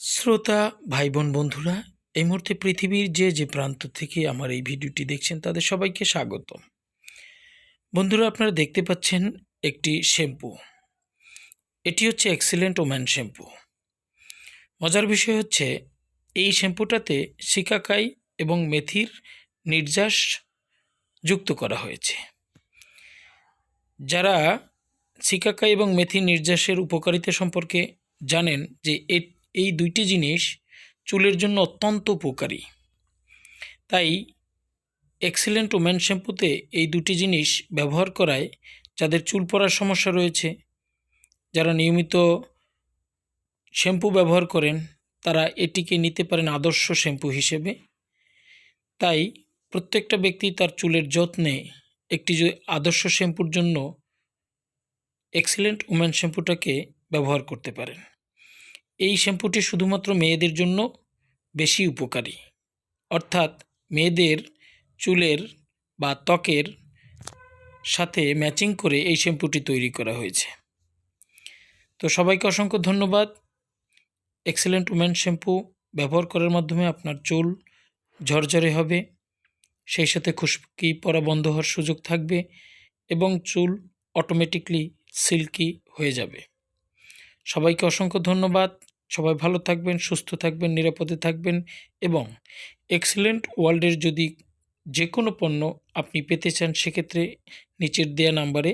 শ্রোতা ভাই বোন বন্ধুরা, এই মুহূর্তে পৃথিবীর যে যে প্রান্ত থেকে আমার এই ভিডিওটি দেখছেন তাদের সবাইকে স্বাগত বন্ধুরা, আপনারা দেখতে পাচ্ছেন একটি শ্যাম্পু। এটি হচ্ছে এক্সিলেন্ট ওম্যান শ্যাম্পু মজার বিষয় হচ্ছে, এই শ্যাম্পুটাতে শিকাকাই এবং মেথির নির্যাস যুক্ত করা হয়েছে। যারা শিকাকাই এবং মেথির নির্যাসের উপকারিতা সম্পর্কে জানেন যে এই দুইটি জিনিস চুলের জন্য অত্যন্ত উপকারী। তাই এক্সিলেন্ট ওম্যান শ্যাম্পুতে এই দুটি জিনিস ব্যবহার করায় যাদের চুল পড়ার সমস্যা রয়েছে, যারা নিয়মিত শ্যাম্পু ব্যবহার করেন, তারা এটিকে নিতে পারেন আদর্শ শ্যাম্পু হিসেবে। তাই প্রত্যেকটা ব্যক্তি তার চুলের যত্নে একটি যে আদর্শ শ্যাম্পুর জন্য এক্সিলেন্ট ওম্যান শ্যাম্পুটাকে ব্যবহার করতে পারেন। এই শ্যাম্পুটি শুধুমাত্র মেয়েদের জন্য বেশি উপকারী। অর্থাৎ মেয়েদের চুলের বা ত্বকের সাথে ম্যাচিং করে এই শ্যাম্পুটি তৈরি করা হয়েছে। তো সবাইকে অসংখ্য ধন্যবাদ। এক্সেলেন্ট উমেন শ্যাম্পু ব্যবহার করার মাধ্যমে আপনার চুল ঝরঝরে হবে। সেই সাথে খুশকি পরা বন্ধ হওয়ার সুযোগ থাকবে এবং চুল অটোমেটিকলি সিল্কি হয়ে যাবে। সবাইকে অসংখ্য ধন্যবাদ। সবাই ভালো থাকবেন, সুস্থ থাকবেন, নিরাপদে থাকবেন এবং এক্সেলেন্ট ওয়ার্ল্ডের যদি যে কোনো পণ্য আপনি পেতে চান, সেক্ষেত্রে নিচের দেয়া নাম্বারে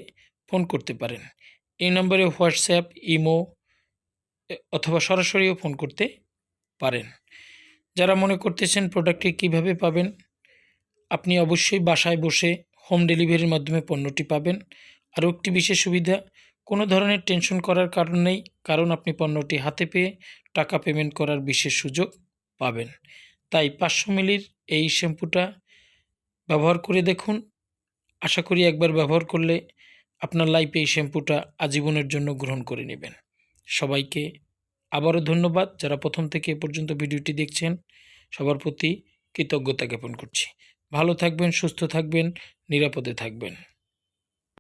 ফোন করতে পারেন। এই নাম্বারে হোয়াটসঅ্যাপ ইমো অথবা সরাসরিও ফোন করতে পারেন। যারা মনে করতেছেন প্রোডাক্টটি কীভাবে পাবেন, আপনি অবশ্যই বাসায় বসে হোম ডেলিভারির মাধ্যমে পণ্যটি পাবেন। আরও একটি বিশেষ সুবিধা কোনো ধরনের টেনশন করার কারণ নেই, কারণ আপনি পণ্যটি হাতে পেয়ে টাকা পেমেন্ট করার বিশেষ সুযোগ পাবেন। তাই পাঁচশো মিলির এই শ্যাম্পুটা ব্যবহার করে দেখুন। আশা করি একবার ব্যবহার করলে আপনার লাইফে এই শ্যাম্পুটা আজীবনের জন্য গ্রহণ করে নেবেন। সবাইকে আবারও ধন্যবাদ। যারা প্রথম থেকে এ পর্যন্ত ভিডিওটি দেখছেন, সবার প্রতি কৃতজ্ঞতা জ্ঞাপন করছি। ভালো থাকবেন, সুস্থ থাকবেন, নিরাপদে থাকবেন।